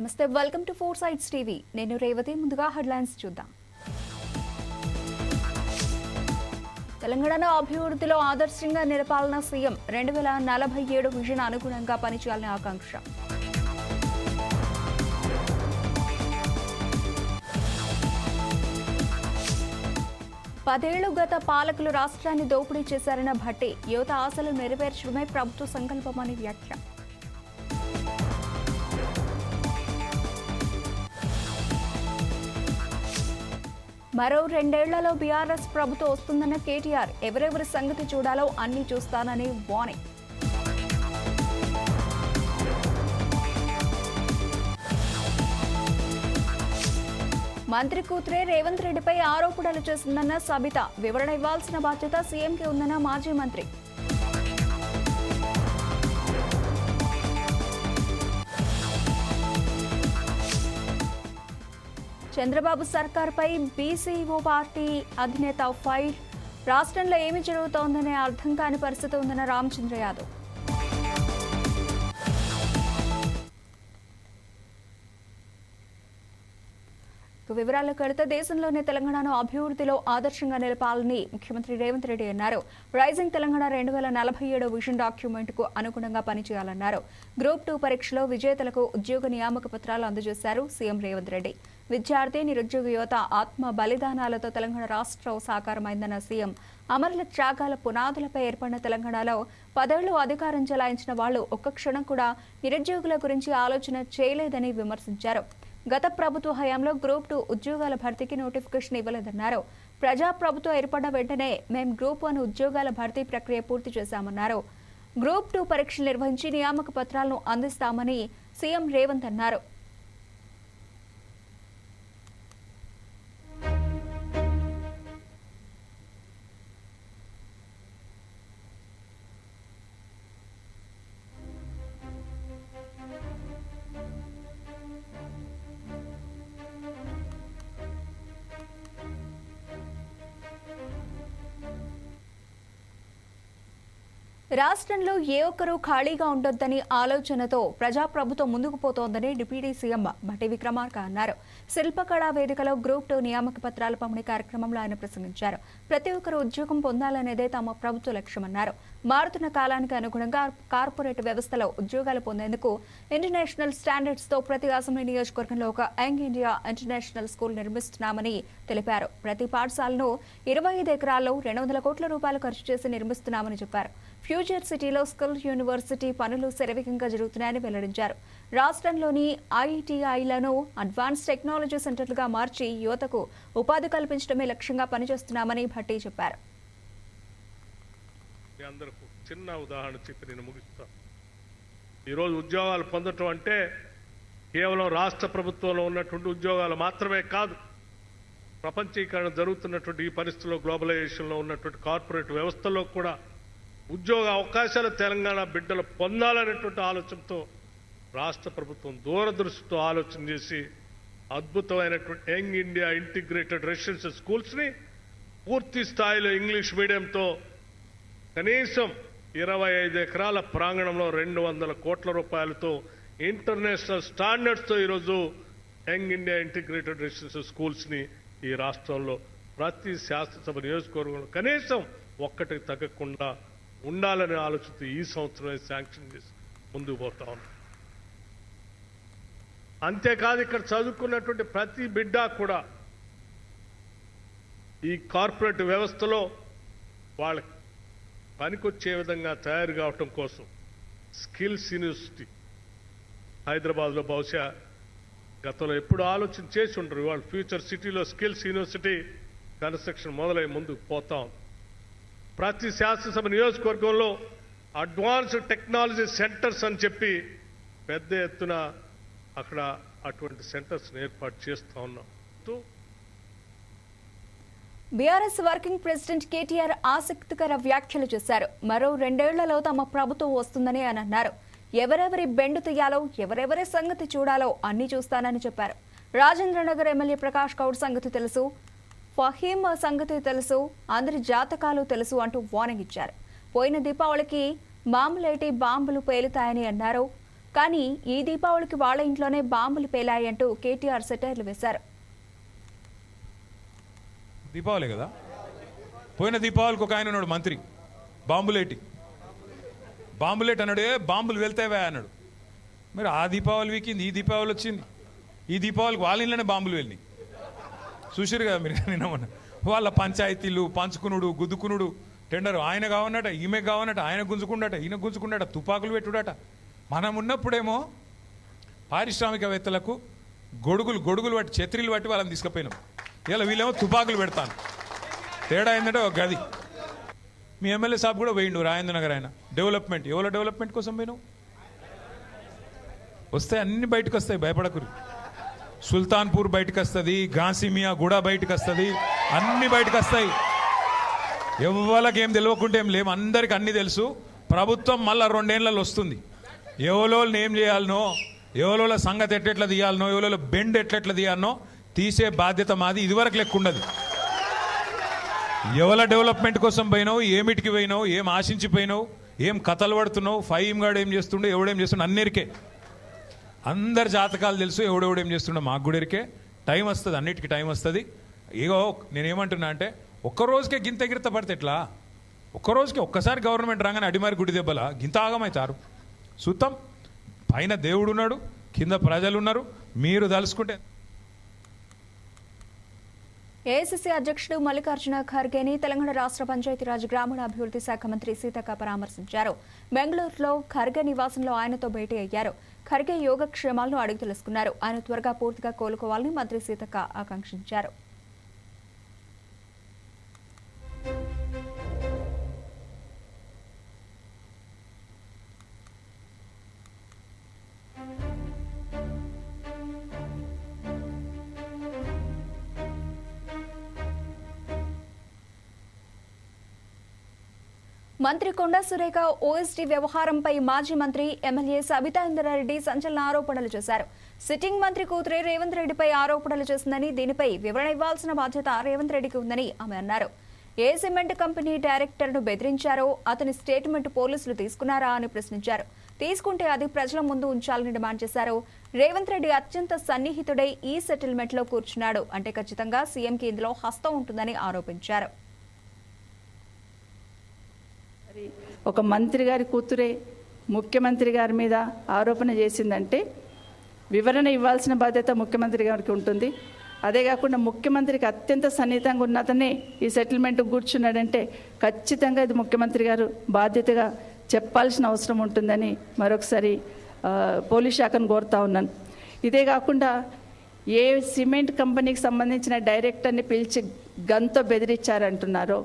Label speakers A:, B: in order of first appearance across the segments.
A: నమస్తే welcome to four sides TV నేను రేవతి ముందుగా హెడ్లైన్స్ చూద్దాం. తెలంగాణ అభివృద్ధిలో ఆదర్శంగా నిలపాలన్న సీఎం రెండు వేల నలభై ఏడు విజన్ అనుగుణంగా పనిచేయాలని ఆకాంక్ష. పదేళ్ళు గత పాలకులు రాష్ట్రాన్ని దోపిడీ చేశారన్న భట్టి యువత ఆశలు నెరవేర్చడమే ప్రభుత్వ సంకల్పమని వ్యాఖ్య. మరో రెండేళ్ళలో బీఆర్ఎస్ ప్రభుత్వం వస్తుందన్న కేటీఆర్ ఎవరెవరి సంగతి చూడాలో అన్ని చూస్తానని వార్నింగ్. మంత్రి కూతురే రేవంత్ రెడ్డిపై ఆరోపణలు చేసిందన్న సబిత. వివరణ ఇవ్వాల్సిన బాధ్యత సీఎంకే ఉందన్న మాజీ మంత్రి. చంద్రబాబు సర్కార్పై బీసీఓ పార్టీ అధినేత ఫైల్. రాష్ట్రంలో ఏమి జరుగుతోందనే అర్థం కాని పరిస్థితి ఉందన్న రామచంద్ర యాదవ్. వివరాలకు వెళితే దేశంలోనే తెలంగాణను అభివృద్ధిలో ఆదర్శంగా నిలపాలని ముఖ్యమంత్రి రేవంత్ రెడ్డి అన్నారు. రైజింగ్ తెలంగాణ రెండు వేల నలభై ఏడు విజన్ డాక్యుమెంట్కు అనుగుణంగా పనిచేయాలన్నారు. గ్రూప్ టూ పరీక్షలో విజేతలకు ఉద్యోగ నియామక పత్రాలు అందజేశారు సీఎం రేవంత్ రెడ్డి. విద్యార్థి నిరుద్యోగ యువత ఆత్మ బలిదానాలతో తెలంగాణ రాష్ట్రం సాకారమైందన్న సీఎం. అమరుల త్యాగాల పునాదులపై ఏర్పడిన తెలంగాణలో పదవులు అధికారం చెలాయించిన వాళ్ళు ఒక్క క్షణం కూడా నిరుద్యోగుల గురించి ఆలోచన చేయలేదని విమర్శించారు. గత ప్రభుత్వ హయాంలో గ్రూప్ టూ ఉద్యోగాల భర్తీకి నోటిఫికేషన్ ఇవ్వలేదన్నారు. ప్రజా ప్రభుత్వం ఏర్పడిన వెంటనే మేము గ్రూప్ వన్ ఉద్యోగాల భర్తీ ప్రక్రియ పూర్తి చేశామన్నారు. గ్రూప్ టూ పరీక్షలు నిర్వహించి నియామక పత్రాలను అందిస్తామని సీఎం రేవంత్ అన్నారు. రాష్ట్రంలో ఏ ఒక్కరూ ఖాళీగా ఉండొద్దని ఆలోచనతో ప్రజాప్రభుత్వం ముందుకు పోతోందని డిప్యూటీ సీఎం భట్టి విక్రమార్క అన్నారు. శిల్పకళా వేదికలో గ్రూప్ టూ నియామక పత్రాల పంపిణీ కార్యక్రమంలో ఆయన ప్రసంగించారు. ప్రతి ఒక్కరూ ఉద్యోగం పొందాలనేదే తమ ప్రభుత్వ లక్ష్యమన్నారు. మారుతున్న కాలానికి అనుగుణంగా కార్పొరేట్ వ్యవస్థలో ఉద్యోగాలు పొందేందుకు ఇంటర్నేషనల్ స్టాండర్డ్స్తో ప్రతి అసెంబ్లీ నియోజకవర్గంలో ఒక యంగ్ ఇండియా ఇంటర్నేషనల్ స్కూల్ నిర్మిస్తున్నామని తెలిపారు. ప్రతి పాఠశాలను ఇరవై ఐదు ఎకరాల్లో రెండు వందల కోట్ల రూపాయలు ఖర్చు చేసి నిర్మిస్తున్నామని చెప్పారు. ఫ్యూచర్ సిటీలో స్కిల్ యూనివర్సిటీ పనులు శరవేగంగా జరుగుతున్నాయని వెల్లడించారు. రాష్ట్రంలోని ఐటీఐలను అడ్వాన్స్ టెక్నాలజీ సెంటర్లుగా మార్చి యువతకు ఉపాధి కల్పించడమే లక్ష్యంగా పనిచేస్తున్నామని భట్టి చెప్పారు.
B: చిన్న ఉదాహరణ చెప్పి నేను ముగిస్తాను ఈరోజు ఉద్యోగాలు పొందటం అంటే కేవలం రాష్ట్ర ప్రభుత్వంలో ఉన్నటువంటి ఉద్యోగాలు మాత్రమే కాదు ప్రపంచీకరణ జరుగుతున్నటువంటి ఈ పరిస్థితుల్లో గ్లోబలైజేషన్లో ఉన్నటువంటి కార్పొరేట్ వ్యవస్థలో కూడా ఉద్యోగ అవకాశాలు తెలంగాణ బిడ్డలు పొందాలనేటువంటి ఆలోచనతో రాష్ట్ర ప్రభుత్వం దూరదృష్టితో ఆలోచన చేసి అద్భుతమైనటువంటి యంగ్ ఇండియా ఇంటిగ్రేటెడ్ రెసిడెన్షియల్ స్కూల్స్ని పూర్తి స్థాయిలో ఇంగ్లీష్ మీడియంతో కనీసం ఇరవై ఐదు ఎకరాల ప్రాంగణంలో రెండు వందల కోట్ల రూపాయలతో ఇంటర్నేషనల్ స్టాండర్డ్స్తో ఈరోజు యంగ్ ఇండియా ఇంటిగ్రేటెడ్ రెసిడెన్షియల్ స్కూల్స్ని ఈ రాష్ట్రంలో ప్రతి శాసనసభ నియోజకవర్గంలో కనీసం ఒక్కటికి తగ్గకుండా ఉండాలనే ఆలోచనతో ఈ సంవత్సరమే శాంక్షన్ చేసి ముందుకు పోతా ఉన్నాం. అంతేకాదు ఇక్కడ చదువుకున్నటువంటి ప్రతి బిడ్డ కూడా ఈ కార్పొరేట్ వ్యవస్థలో వాళ్ళకి పనికొచ్చే విధంగా తయారు కావటం కోసం స్కిల్స్ యూనివర్సిటీ హైదరాబాద్లో బహుశా గతంలో ఎప్పుడు ఆలోచన చేసి ఉండరు. వాళ్ళు ఫ్యూచర్ సిటీలో స్కిల్స్ యూనివర్సిటీ కన్స్ట్రక్షన్ మొదలై ముందుకు పోతాం ప్రతి శాసనసభ నియోజకవర్గంలో అడ్వాన్స్డ్ టెక్నాలజీ సెంటర్స్ అని చెప్పి పెద్ద ఎత్తున అక్కడ అటువంటి సెంటర్స్ని ఏర్పాటు చేస్తూ ఉన్నాం.
A: బీఆర్ఎస్ వర్కింగ్ ప్రెసిడెంట్ కేటీఆర్ ఆసక్తికర వ్యాఖ్యలు చేశారు. మరో రెండేళ్ళలో తమ ప్రభుత్వం వస్తుందని ఆయన అన్నారు. ఎవరెవరి బెండు తీయాలో ఎవరెవరి సంగతి చూడాలో అన్ని చూస్తానని చెప్పారు. రాజేంద్రనగర్ ఎమ్మెల్యే ప్రకాష్ గౌడ్ సంగతి తెలుసు. ఫహీం సంగతి తెలుసు అందరి జాతకాలు తెలుసు అంటూ వార్నింగ్ ఇచ్చారు. పోయిన దీపావళికి మామూలేటి బాంబులు పేలుతాయని అన్నారు. కానీ ఈ దీపావళికి వాళ్ళ ఇంట్లోనే బాంబులు పేలాయంటూ కేటీఆర్ సెటైర్లు వేశారు.
C: దీపావళి కదా? పోయిన దీపావళికి ఒక ఆయన ఉన్నాడు మంత్రి. బాంబులేటి. బాంబులేట్ అన్నాడు ఏ బాంబులు వెళ్తావా అన్నాడు. మరి ఆ దీపావళి వీకింది ఈ దీపావళి వచ్చింది. ఈ దీపావళికి వాళ్ళ ఇంట్లోనే బాంబులు వెళ్ళినాయి. చూసిరు కదా మీరు నిన్న మొన్న? వాళ్ళ పంచాయతీలు పంచుకునుడు గుద్దుకునుడు టెండర్. ఆయన కావన్నట ఈమె కావన్నట ఆయన గుంజుకుండట ఈయన గుంజుకుండట తుపాకులు పెట్టుడట. మనం ఉన్నప్పుడేమో పారిశ్రామికవేత్తలకు గొడుగులు గొడుగులు పట్టి ఛత్రీలు పట్టి వాళ్ళని తీసుకుపోయినాం. ఇలా వీళ్ళేమో తుపాకులు పెడతాను తేడా ఏంటంటే ఒక గది. మీ ఎమ్మెల్యే సాబ్ కూడా పోయిండు రాజేంద్ర నగర్ ఆయన. డెవలప్మెంట్. ఎవరో డెవలప్మెంట్ కోసం పోయినావు? వస్తాయి అన్ని బయటకు వస్తాయి భయపడకురు సుల్తాన్పూర్ బయటకు వస్తుంది ఘాసిమియా కూడా బయటకు వస్తుంది అన్ని బయటకు వస్తాయి ఎవరికి ఏం తెలియకుంటే ఏం లేము అందరికి అన్నీ తెలుసు. ప్రభుత్వం మళ్ళీ రెండేళ్ళలో వస్తుంది ఎవరోళ్ళని ఏం చేయాలనో ఎవరోళ్ళ సంగతి ఎట్లెట్లా తీయాలనో ఎవరోళ్ళ బెండ్ ఎట్లెట్లా తీయాలనో తీసే బాధ్యత మాది ఇదివరకు లెక్క ఉండదు ఎవల డెవలప్మెంట్ కోసం పోయినావు ఏమిటికి పోయినావు ఏం ఆశించిపోయినావు ఏం కథలు పడుతున్నావు ఫైమ్ గాడు ఏం చేస్తుండో ఎవడేం చేస్తుండో అన్నిరికే. అందరి జాతకాలు తెలుసు ఎవడెవడేం చేస్తుండో మాకు కూడా ఇరికే. టైం వస్తుంది అన్నిటికీ టైం వస్తుంది. ఇగో నేనేమంటున్నా అంటే ఒక్క రోజుకే గింత ఎగిరిత పడితే ఎట్లా? ఒక్క రోజుకి ఒక్కసారి గవర్నమెంట్ రాగానే అడిమారి గుడి దెబ్బల? గింత ఆగమవుతారు సుత్తం పైన దేవుడు ఉన్నాడు కింద ప్రజలు ఉన్నారు మీరు తలుసుకుంటే
A: ఏఐసీసీ అధ్యక్షుడు మల్లికార్జున ఖర్గేని తెలంగాణ రాష్ట్ర పంచాయతీరాజ్ గ్రామీణాభివృద్ధి శాఖ మంత్రి సీతక్క పరామర్శించారు. బెంగళూరులో ఖర్గే నివాసంలో ఆయనతో భేటీ అయ్యారు. ఖర్గే యోగక్షేమాలను అడిగి తెలుసుకున్నారు. ఆయన త్వరగా పూర్తిగా కోలుకోవాలని మంత్రి సీతక్క ఆకాంక్షించారు. మంత్రి కొండా సురేఖ ఓఎస్డీ వ్యవహారంపై మాజీ మంత్రి ఎమ్మెల్యే సబితా ఇంద్రారెడ్డి సంచలన ఆరోపణలు చేశారు. సిట్టింగ్ మంత్రి కూతురే రేవంత్ రెడ్డిపై ఆరోపణలు చేసిందని దీనిపై వివరణ ఇవ్వాల్సిన బాధ్యత రేవంత్ రెడ్డికి ఉందని ఆమె అన్నారు. ఏ సిమెంట్ కంపెనీ డైరెక్టర్ను బెదిరించారో అతని స్టేట్మెంట్ పోలీసులు తీసుకున్నారా అని ప్రశ్నించారు. తీసుకుంటే అది ప్రజల ముందు ఉంచాలని డిమాండ్ చేశారు. రేవంత్ రెడ్డి అత్యంత సన్నిహితుడై ఈ సెటిల్మెంట్లో కూర్చున్నాడు. అంటే ఖచ్చితంగా సీఎంకి ఇందులో హస్తం ఉంటుందని ఆరోపించారు.
D: ఒక మంత్రి గారి కూతురే ముఖ్యమంత్రి గారి మీద ఆరోపణ చేసిందంటే వివరణ ఇవ్వాల్సిన బాధ్యత ముఖ్యమంత్రి గారికి ఉంటుంది. అదే కాకుండా ముఖ్యమంత్రికి అత్యంత సన్నిహితంగా ఉన్న అతనే ఈ సెటిల్మెంట్ కూర్చున్నాడంటే ఖచ్చితంగా ఇది ముఖ్యమంత్రి గారు బాధ్యతగా చెప్పాల్సిన అవసరం ఉంటుందని మరొకసారి పోలీస్ శాఖను కోరుతా ఉన్నాను. ఇదే కాకుండా ఏ సిమెంట్ కంపెనీకి సంబంధించిన డైరెక్టర్ని పిలిచి గన్తో బెదిరించారంటున్నారో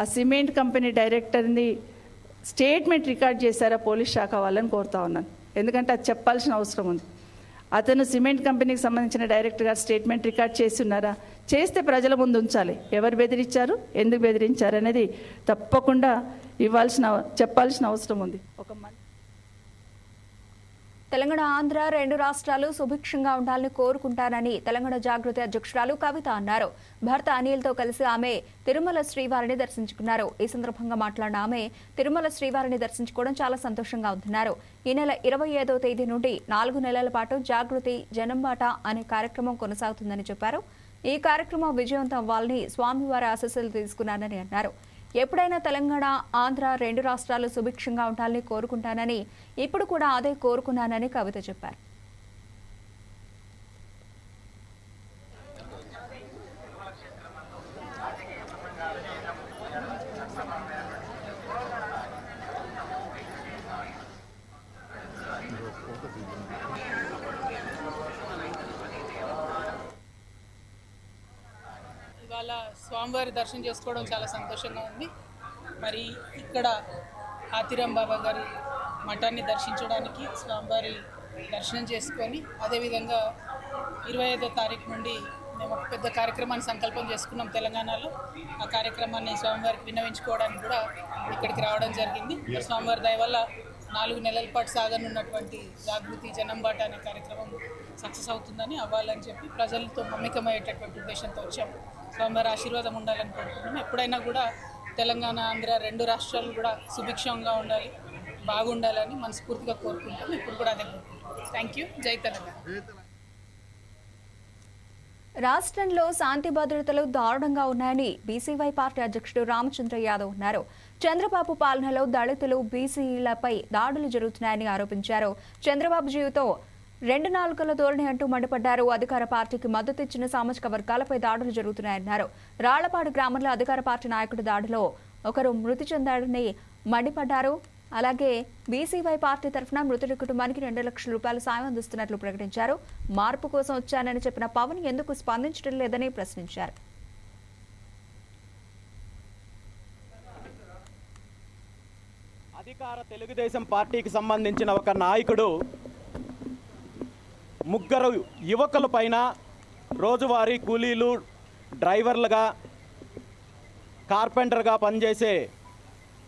D: ఆ సిమెంట్ కంపెనీ డైరెక్టర్ని స్టేట్మెంట్ రికార్డ్ చేశారా పోలీస్ శాఖ వాళ్ళని కోరుతా ఉన్నాను. ఎందుకంటే అది చెప్పాల్సిన అవసరం ఉంది. అతను సిమెంట్ కంపెనీకి సంబంధించిన డైరెక్టర్ గారు స్టేట్మెంట్ రికార్డ్ చేసి ఉన్నారా? చేస్తే ప్రజల ముందు ఉంచాలి. ఎవరు బెదిరించారు? ఎందుకు బెదిరించారు అనేది తప్పకుండా ఇవ్వాల్సిన చెప్పాల్సిన అవసరం ఉంది.
A: తెలంగాణ ఆంధ్ర రెండు రాష్ట్రాలు సుభిక్షంగా ఉండాలని కోరుకుంటానని తెలంగాణ జాగృతి అధ్యక్షురాలు కవిత అన్నారు. భర్త అనిల్తో కలిసి ఆమె తిరుమల శ్రీవారిని దర్శించుకున్నారు. ఈ సందర్భంగా మాట్లాడిన ఆమె తిరుమల శ్రీవారిని దర్శించుకోవడం చాలా సంతోషంగా ఉందన్నారు. ఈ నెల ఇరవై ఐదో తేదీ నుండి నాలుగు నెలల పాటు జాగృతి జనంబాట అనే కార్యక్రమం కొనసాగుతుందని చెప్పారు. ఈ కార్యక్రమం విజయవంతం అవ్వాలని స్వామివారి ఆశస్సులు తీసుకున్నానని అన్నారు. ఎప్పుడైనా తెలంగాణ ఆంధ్ర రెండు రాష్ట్రాలు సుభిక్షంగా ఉండాలని కోరుకుంటానని ఇప్పుడు కూడా అదే కోరుకున్నానని కవిత చెప్పారు
E: ఇవాళ స్వామివారి దర్శనం చేసుకోవడం చాలా సంతోషంగా ఉంది. మరి ఇక్కడ ఆతిరం బాబా గారి మఠాన్ని దర్శించడానికి స్వామివారి దర్శనం చేసుకొని అదేవిధంగా ఇరవై ఐదో తారీఖు నుండి మేము ఒక పెద్ద కార్యక్రమాన్ని సంకల్పం చేసుకున్నాం తెలంగాణలో. ఆ కార్యక్రమాన్ని స్వామివారికి విన్నవించుకోవడానికి కూడా ఇక్కడికి రావడం జరిగింది. స్వామివారి దయ వల్ల నాలుగు నెలల పాటు సాగనున్నటువంటి జాగృతి జనంబాట అనే కార్యక్రమం సక్సెస్ అవుతుందని అవ్వాలని చెప్పి ప్రజలతో మమ్మికమయ్యేటటువంటి ఉద్దేశంతో వచ్చాము. స్వామివారి ఆశీర్వాదం ఉండాలని కోరుకుంటున్నాం ఎప్పుడైనా కూడా తెలంగాణ ఆంధ్ర రెండు రాష్ట్రాలు కూడా సుభిక్షంగా ఉండాలి బాగుండాలని మనస్ఫూర్తిగా కోరుకుంటాం ఇప్పుడు కూడా అదే కోరుకుంటాం థ్యాంక్ యూ జై తెలంగాణ.
A: రాష్ట్రంలో శాంతి భద్రతలు దారుణంగా ఉన్నాయని బీసీవై పార్టీ అధ్యక్షుడు రామచంద్ర యాదవ్ అన్నారు. చంద్రబాబు పాలనలో దళితులు బీసీలపై దాడులు జరుగుతున్నాయని ఆరోపించారు. చంద్రబాబు జీవితం రెండు నాలుగుల ధోరణి అంటూ మండిపడ్డారు. అధికార పార్టీకి మద్దతు ఇచ్చిన సామాజిక వర్గాలపై దాడులు జరుగుతున్నాయన్నారు. రాళ్ళపాడు గ్రామంలో అధికార పార్టీ నాయకుడి దాడిలో ఒకరు మృతి చెందాడని మండిపడ్డారు. అలాగే బీసీవై పార్టీ తరఫున మృతుడి కుటుంబానికి రెండు లక్షల రూపాయల సాయం అందిస్తున్నట్లు ప్రకటించారు. మార్పు కోసం వచ్చానని చెప్పిన పవన్ ఎందుకు స్పందించడం లేదని ప్రశ్నించారు.
F: అధికార తెలుగుదేశం పార్టీకి సంబంధించిన ఒక నాయకుడు ముగ్గురు యువకుల పైన రోజువారీ కూలీలు డ్రైవర్లుగా కార్పెంటర్గా పనిచేసే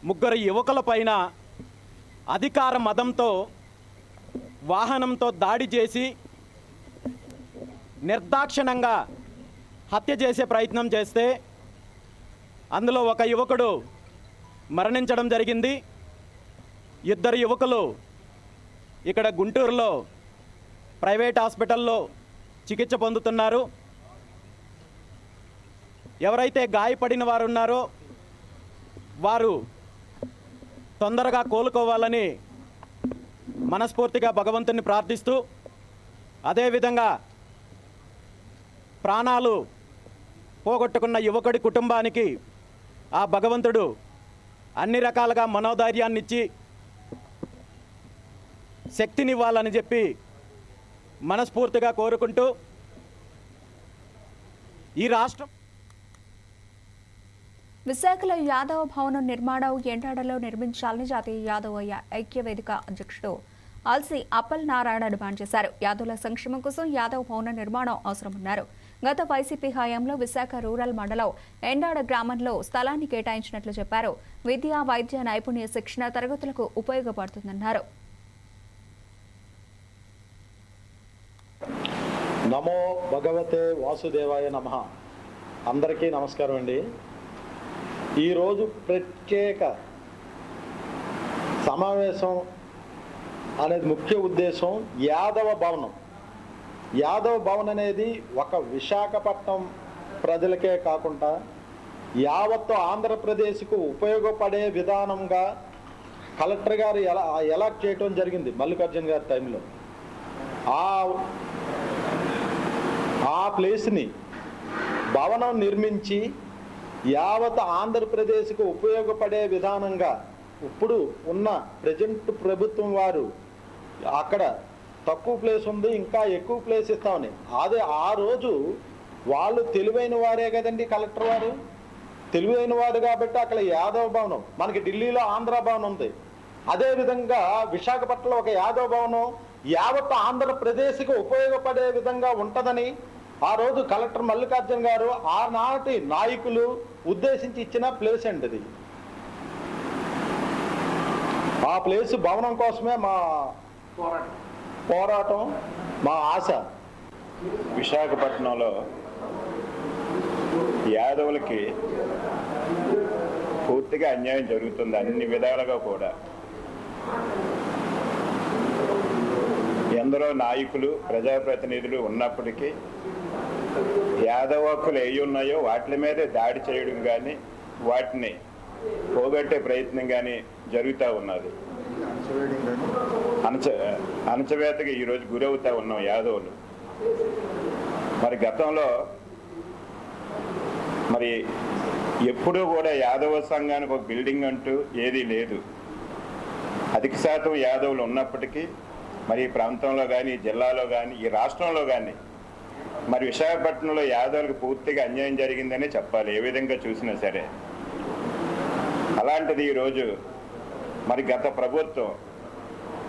F: ముగ్గురు యువకుల పైన అధికార మదంతో వాహనంతో దాడి చేసి నిర్దాక్షిణంగా హత్య చేసే ప్రయత్నం చేస్తే అందులో ఒక యువకుడు మరణించడం జరిగింది. ఇద్దరు యువకులు ఇక్కడ గుంటూరులో ప్రైవేట్ హాస్పిటల్లో చికిత్స పొందుతున్నారు. ఎవరైతే గాయపడిన వారు ఉన్నారో వారు తొందరగా కోలుకోవాలని మనస్ఫూర్తిగా భగవంతుని ప్రార్థిస్తూ అదేవిధంగా ప్రాణాలు పోగొట్టుకున్న యువకుడి కుటుంబానికి ఆ భగవంతుడు అన్ని రకాలుగా మనోధైర్యాన్ని ఇచ్చి శక్తినివ్వాలని చెప్పి మనస్ఫూర్తిగా కోరుకుంటూ ఈ రాష్ట్రం
A: విశాఖలో యాదవ భవనం నిర్మాణం ఎండాడలో నిర్మించాలని జాతీయ యాదవ ఐక్యవేదిక ఐక్య వేదిక అధ్యక్షుడు ఆల్సీ అప్పల్ నారాయణ డిమాండ్ చేశారు. యాదవుల సంక్షేమం కోసం యాదవ్ భవన నిర్మాణం అవసరమన్నారు. గత వైసీపీ హయాంలో విశాఖ రూరల్ మండలం ఎండాడ గ్రామంలో స్థలాన్ని కేటాయించినట్లు చెప్పారు. విద్య వైద్య నైపుణ్య శిక్షణ తరగతులకు ఉపయోగపడుతుందన్నారు.
G: నమో భగవతే వాసుదేవాయ నమ. అందరికీ నమస్కారం అండి. ఈరోజు ప్రత్యేక సమావేశం అనేది ముఖ్య ఉద్దేశం యాదవ భవనం. యాదవ భవన్ అనేది ఒక విశాఖపట్నం ప్రజలకే కాకుండా యావత్తు ఆంధ్రప్రదేశ్కు ఉపయోగపడే విధానంగా కలెక్టర్ గారు ఎలా ఎలాక్ట్ చేయటం జరిగింది మల్లికార్జున గారి టైంలో. ఆ ఆ ప్లేస్ని భవనం నిర్మించి యావత్ ఆంధ్రప్రదేశ్కు ఉపయోగపడే విధానంగా ఇప్పుడు ఉన్న ప్రజెంట్ ప్రభుత్వం వారు అక్కడ తక్కువ ప్లేస్ ఉంది ఇంకా ఎక్కువ ప్లేస్ ఇస్తామని. అదే ఆ రోజు వాళ్ళు తెలివైన వారే కదండి కలెక్టర్ వారు? తెలివైన వారు కాబట్టి అక్కడ యాదవ భవనం మనకి ఢిల్లీలో ఆంధ్ర భవనం ఉంది. అదేవిధంగా విశాఖపట్నంలో ఒక యాదవ భవనం యావత్ ఆంధ్రప్రదేశ్కి ఉపయోగపడే విధంగా ఉంటుందని ఆ రోజు కలెక్టర్ మల్లికార్జున గారు ఆనాటి నాయకులు ఉద్దేశించి ఇచ్చిన ప్లేస్ అండి ఆ ప్లేస్ భవనం కోసమే మా పోరాటం మా ఆశ.
H: విశాఖపట్నంలో యాదవులకి పూర్తిగా అన్యాయం జరుగుతుంది అన్ని విధాలుగా కూడా. ఎందరో నాయకులు ప్రజాప్రతినిధులు ఉన్నప్పటికీ యాదవ హక్కులు ఏ ఉన్నాయో వాటి మీదే దాడి చేయడం కానీ వాటిని పోగొట్టే ప్రయత్నం కానీ జరుగుతూ ఉన్నది. అణచ అణచవేతకి ఈరోజు గురవుతా ఉన్నాం యాదవులు. మరి గతంలో మరి ఎప్పుడూ కూడా యాదవ సంఘానికి ఒక బిల్డింగ్ అంటూ ఏదీ లేదు. అధిక శాతం యాదవులు ఉన్నప్పటికీ మరి ఈ ప్రాంతంలో కానీ జిల్లాలో కానీ ఈ రాష్ట్రంలో కానీ మరి విశాఖపట్నంలో యాదవులకు పూర్తిగా అన్యాయం జరిగిందనే చెప్పాలి ఏ విధంగా చూసినా సరే. అలాంటిది ఈరోజు మరి గత ప్రభుత్వం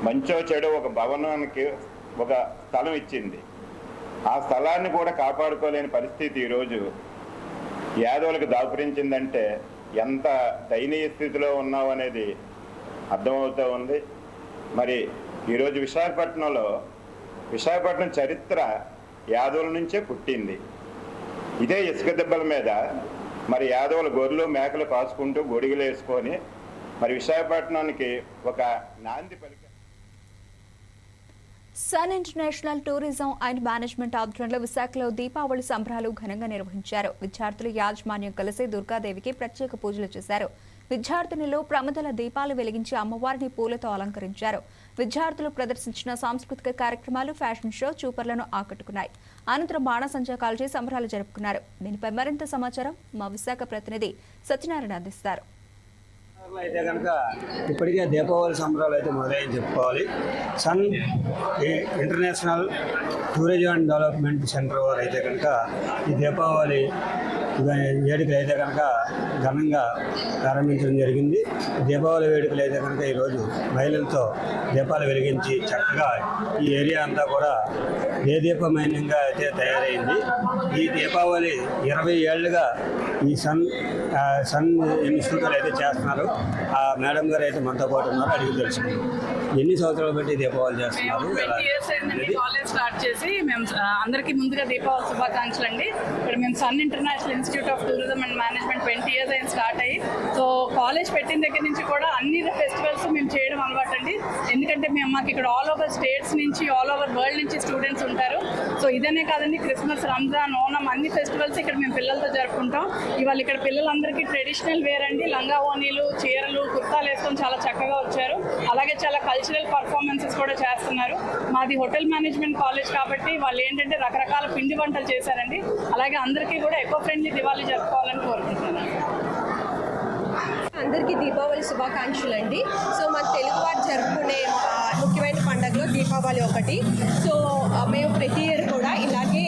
H: మంచో చెడు ఒక భవనానికి ఒక స్థలం ఇచ్చింది. ఆ స్థలాన్ని కూడా కాపాడుకోలేని పరిస్థితి ఈరోజు యాదవులకు దాపురించిందంటే ఎంత దయనీయ స్థితిలో ఉన్నావు అనేది అర్థమవుతూ ఉంది. మరి ఈరోజు విశాఖపట్నంలో విశాఖపట్నం చరిత్ర యాదవుల నుంచే పుట్టింది. ఇదే ఇసుక దెబ్బల మీద మరి యాదవులు గొర్రెలు మేకలు కాసుకుంటూ గొడుగులు వేసుకొని మరి విశాఖపట్నానికి ఒక నాంది పలిక
A: Sun International Tourism and Management ఆధ్వర్యంలో విశాఖలో దీపావళి సంబరాలు ఘనంగా నిర్వహించారు. విద్యార్థులు యాజమాన్యం కలిసి దుర్గాదేవికి ప్రత్యేక పూజలు చేశారు. విద్యార్థినులు ప్రమదల దీపాలు వెలిగించి అమ్మవారిని పూలతో అలంకరించారు. విద్యార్థులు ప్రదర్శించిన సాంస్కృతిక కార్యక్రమాలు ఫ్యాషన్ షో చూపర్లను ఆకట్టుకున్నాయి. అనంతరం బాణసంచా కాల్చి సంబరాలు జరుపుకున్నారు. దీనిపై మరింత సమాచారం మా విశాఖ ప్రతినిధి సత్యనారాయణ అందిస్తారు.
I: అయితే కనుక ఇప్పటికే దీపావళి సంబరాలు అయితే మొదలయ్యని చెప్పుకోవాలి. Sun International Tourism and Development Centre వారు అయితే కనుక ఈ దీపావళి వేడుకలు అయితే కనుక ఘనంగా ప్రారంభించడం జరిగింది. దీపావళి వేడుకలు అయితే కనుక ఈరోజు మహిళలతో దీపాలు వెలిగించి చక్కగా ఈ ఏరియా అంతా కూడా ఏ దీపమైనంగా అయితే తయారైంది. ఈ దీపావళి ఇరవై ఏళ్ళుగా ఈ సన్ సన్ ఇన్స్టిట్యూట్ అయితే చేస్తున్నారు ఆ మేడం గారు అయితే మనతో పాటు ఉన్నారు అడిగి తెలుసుకుందాం. ఎన్ని సంవత్సరాలు బట్టి దీపావళి చేస్తున్నారు?
E: కాలేజ్ స్టార్ట్ చేసి మేము అందరికీ ముందుగా దీపావళి శుభాకాంక్షలు అండి. ఇక్కడ మేము Sun International Institute of Tourism and Management twenty years అయింది స్టార్ట్ అయ్యి. సో కాలేజ్ పెట్టిన దగ్గర నుంచి కూడా అన్ని ఫెస్టివల్స్ మేము చేయడం ఎందుకంటే మేము మాకు ఇక్కడ ఆల్ ఓవర్ స్టేట్స్ నుంచి ఆల్ ఓవర్ వరల్డ్ నుంచి స్టూడెంట్స్ ఉంటారు. సో ఇదనే కాదండి క్రిస్మస్ రంజాన్ ఓనం అన్ని ఫెస్టివల్స్ ఇక్కడ మేము పిల్లలతో జరుపుకుంటాం. ఇవాళ ఇక్కడ పిల్లలందరికీ ట్రెడిషనల్ వేర్ అండి. లంగా ఓనీలు చీరలు కుర్తాలు వేసుకొని చాలా చక్కగా వచ్చారు. అలాగే చాలా కల్చరల్ పర్ఫార్మెన్సెస్ కూడా చేస్తున్నారు. మాది హోటల్ మేనేజ్మెంట్ కాలేజ్ కాబట్టి వాళ్ళు ఏంటంటే రకరకాల పిండి వంటలు చేశారండి. అలాగే అందరికీ కూడా ఎకో ఫ్రెండ్లీ దివాళీ జరుపుకోవాలని కోరుకుంటున్నాను.
J: అందరికీ దీపావళి శుభాకాంక్షలు అండి సో మన తెలుగువారు జరుపుకునే ముఖ్యమైన పండుగలో దీపావళి ఒకటి. సో మేము ప్రతి ఇయర్ కూడా ఇలాగే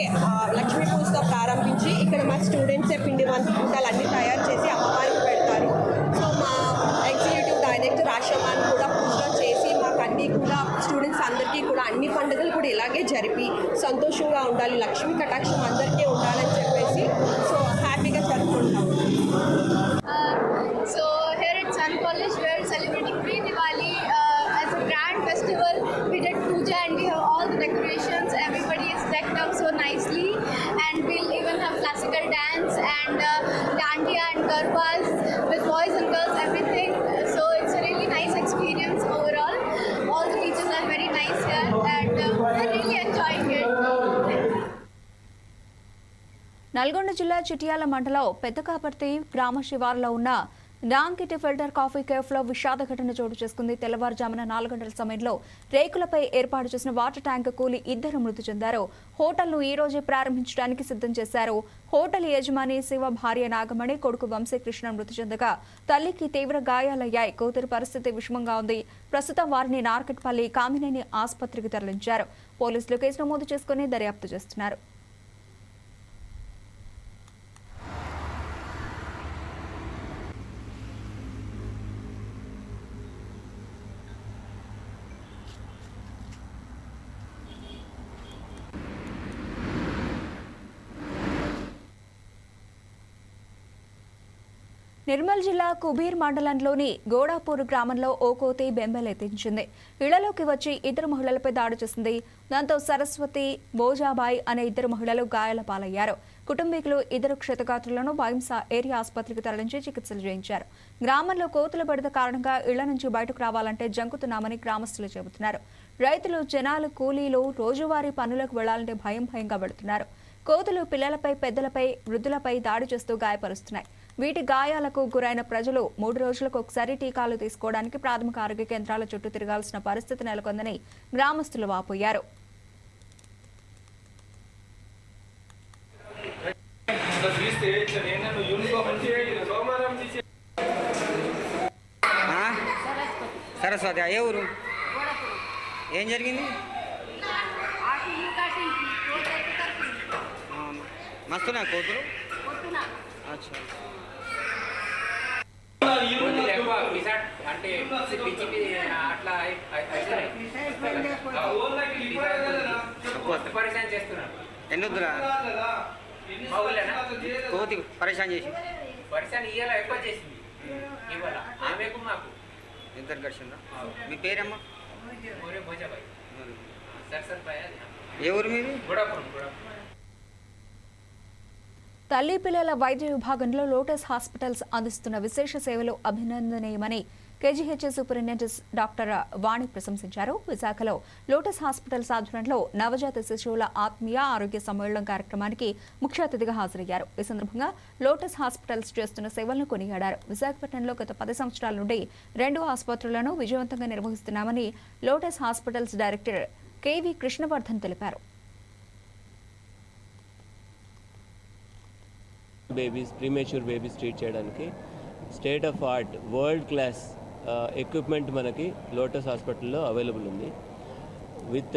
J: లక్ష్మీ పూజతో ప్రారంభించి ఇక్కడ మా స్టూడెంట్సే పిండి వంటలు అన్నీ తయారు చేసి అమ్మవారికి పెడతారు. సో మా ఎగ్జిక్యూటివ్ డైరెక్టర్ ఆశ్రమాన్ని కూడా పూజలో చేసి మాకు అన్నీ కూడా స్టూడెంట్స్ అందరికీ కూడా అన్ని పండుగలు కూడా ఇలాగే జరిపి సంతోషంగా ఉండాలి. లక్ష్మీ కటాక్షం అందరికీ ఉండాలని
K: చెప్పి
A: నల్గొండ జిల్లా చిట్యాల మండలం పెద్దకాపర్తి గ్రామ శివారులో ఉన్న నాంకిటి ఫిల్టర్ కాఫీ కేఫ్లో విషాద ఘటన చోటు చేసుకుంది. తెల్లవారుజామున నాలుగు గంటల సమయంలో రేకులపై ఏర్పాటు చేసిన వాటర్ ట్యాంక్ కూలి ఇద్దరు మృతి చెందారు. హోటల్ను ఈ రోజే ప్రారంభించడానికి సిద్ధం చేశారు. హోటల్ యజమాని శివ భార్య నాగమణి కొడుకు వంశీకృష్ణ మృతి చెందగా తల్లికి తీవ్ర గాయాలయ్యాయి. కూతురు పరిస్థితి విషమంగా ఉంది. ప్రస్తుతం వారిని నార్కట్పల్లి కామినేని ఆసుపత్రికి తరలించారు. పోలీసులు కేసు నమోదు చేసుకుని దర్యాప్తు చేస్తున్నారు. నిర్మల్ జిల్లా కుబీర్ మండలంలోని గోడాపూర్ గ్రామంలో ఓ కోతి బెంబెలెత్తించింది. ఇళ్ళలోకి వచ్చి ఇద్దరు మహిళలపై దాడి చేసింది. దాంతో సరస్వతి బోజాబాయ్ అనే ఇద్దరు మహిళలు గాయాల పాలయ్యారు. కుటుంబీకులు ఇద్దరు క్షతగాత్రులను బాయింసా ఏరియా ఆసుపత్రికి తరలించి చికిత్సలు చేయించారు. గ్రామంలో కోతుల బడిద కారణంగా ఇళ్ళ నుంచి బయటకు రావాలంటే జంకుతున్నామని గ్రామస్తులు చెబుతున్నారు. రైతులు జనాలు కూలీలు రోజువారీ పనులకు వెళ్ళాలంటే భయం భయంగా వెళుతున్నారు. కోతులు పిల్లలపై పెద్దలపై వృద్ధులపై దాడి చేస్తూ గాయపరుస్తున్నాయి. వీటి గాయాలకు గురైన ప్రజలు మూడు రోజులకు ఒకసారి టీకాలు తీసుకోవడానికి ప్రాథమిక ఆరోగ్య కేంద్రాల చుట్టూ తిరగాల్సిన పరిస్థితి నెలకొందని గ్రామస్తులు వాపోయారు.
L: సరస్వతి ఏ ఊరు? ఏం జరిగింది? మస్తున్నా కోతులు? అచ్చా.
M: అంటే పిచ్చి అట్లా పరిశాన్ చేస్తున్నాడు
L: ఎన్నొద్దురా
M: మా ఊళ్ళోనా
L: కోతి పరేషాన్ చేసి.
M: పరిశాన్ ఇయ్యాల? ఎక్కువ చేసింది. ఇవాళ ఆమెకు మాకు.
L: ఇద్దరు గడిచిందా మీ పేరమ్మా?
M: భోజాబాయి సరసర్
L: ఏ ఊరు మీది?
M: గుడాపురం గుడాపురం.
A: తల్లి పిల్లల వైద్య విభాగంలో లోటస్ హాస్పిటల్స్ అందిస్తున్న విశేష సేవలు అభినందనీయమని కేజీహెచ్ఎస్ సూపరింటెండెంట్ డాక్టర్ వాణి ప్రశంసించారు. విశాఖలో లోటస్ హాస్పిటల్స్ ఆధ్వర్యంలో నవజాత శిశువుల ఆత్మీయ ఆరోగ్య సమ్మేళనం కార్యక్రమానికి ముఖ్య అతిథిగా హాజరయ్యారు. ఈ సందర్భంగా లోటస్ హాస్పిటల్స్ చేస్తున్న సేవలను కొనియాడారు. విశాఖపట్నంలో గత పది సంవత్సరాల నుండి రెండు ఆసుపత్రులను విజయవంతంగా నిర్వహిస్తున్నామని Lotus hospitals director KV Krishnavardhan తెలిపారు.
N: బేబీస్ ప్రీమేచ్యూర్ బేబీస్ ట్రీట్ చేయడానికి. State of art world class equipment మనకి లోటస్ హాస్పిటల్లో అవైలబుల్ ఉంది. With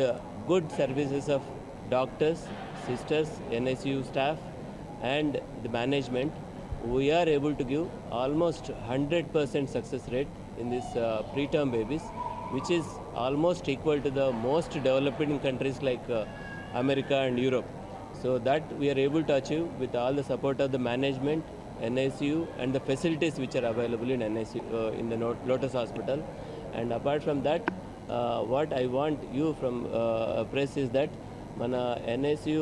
N: good services of doctors sisters NSU staff and the management we are able to give almost hundred percent success rate in this preterm babies which is almost equal to the most developing countries like uh, America and So that we are able to achieve with all the support of the management, NSU, and the facilities which are available in NSU uh, in the Not- Lotus Hospital. And apart from that, uh, what I want you from uh, press is that మన NSU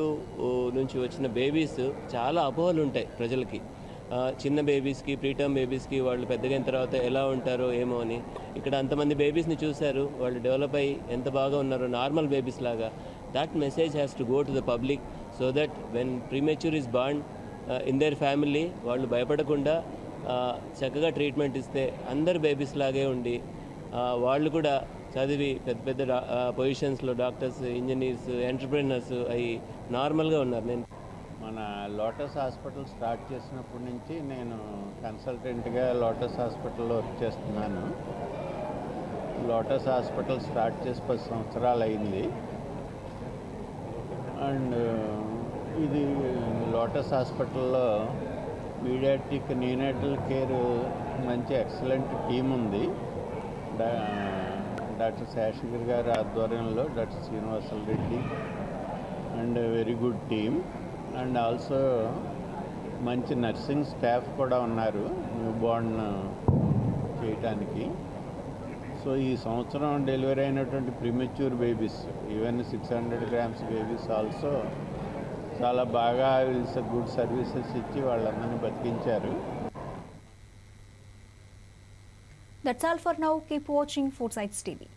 N: నుంచి వచ్చిన babies చాలా అపోహలు ఉంటాయి ప్రజలకి ఆ, చిన్న బేబీస్కి preterm బేబీస్కి వాళ్ళు పెద్దగైన తర్వాత ఎలా ఉంటారో ఏమో అని ఇక్కడ అంతమంది బేబీస్ని చూశారు వాళ్ళు డెవలప్ అయ్యి ఎంత బాగా ఉన్నారో నార్మల్ బేబీస్ లాగా that message has to go to the public so that when premature is bond in their family వాళ్ళు భయపడకుండా uh, చక్కగా ట్రీట్మెంట్ ఇస్తే అందరు బేబీస్ లాగే ఉండి uh, వాళ్ళు కూడా చదివి పెద్ద పెద్ద పొజిషన్స్లో డాక్టర్స్ ఇంజనీర్స్ ఎంటర్ప్రినర్స్ అవి నార్మల్గా ఉన్నారు. నేను
O: మన లోటస్ హాస్పిటల్ స్టార్ట్ చేసినప్పటి నుంచి నేను కన్సల్టెంట్గా లోటస్ హాస్పిటల్లో వర్క్ చేస్తున్నాను. లోటస్ హాస్పిటల్ స్టార్ట్ చేసి పది సంవత్సరాలు అయింది. అండ్ ఇది లోటస్ హాస్పిటల్లో మీడియాటిక్ నీనేటల్ కేర్ మంచి ఎక్సలెంట్ టీం ఉంది. డా- డాక్టర్ శేషగిరి గారి ఆధ్వర్యంలో doctor Srinivasal Reddy and very good team. And also మంచి నర్సింగ్ స్టాఫ్ కూడా ఉన్నారు న్యూ బార్న్ చేయటానికి. సో ఈ సంవత్సరం డెలివరీ అయినటువంటి premature babies even six hundred grams babies also చాలా బాగా గుడ్ సర్వీసెస్ ఇచ్చి వాళ్ళందరినీ బతికించారు.
A: That's all for now keep watching four sides TV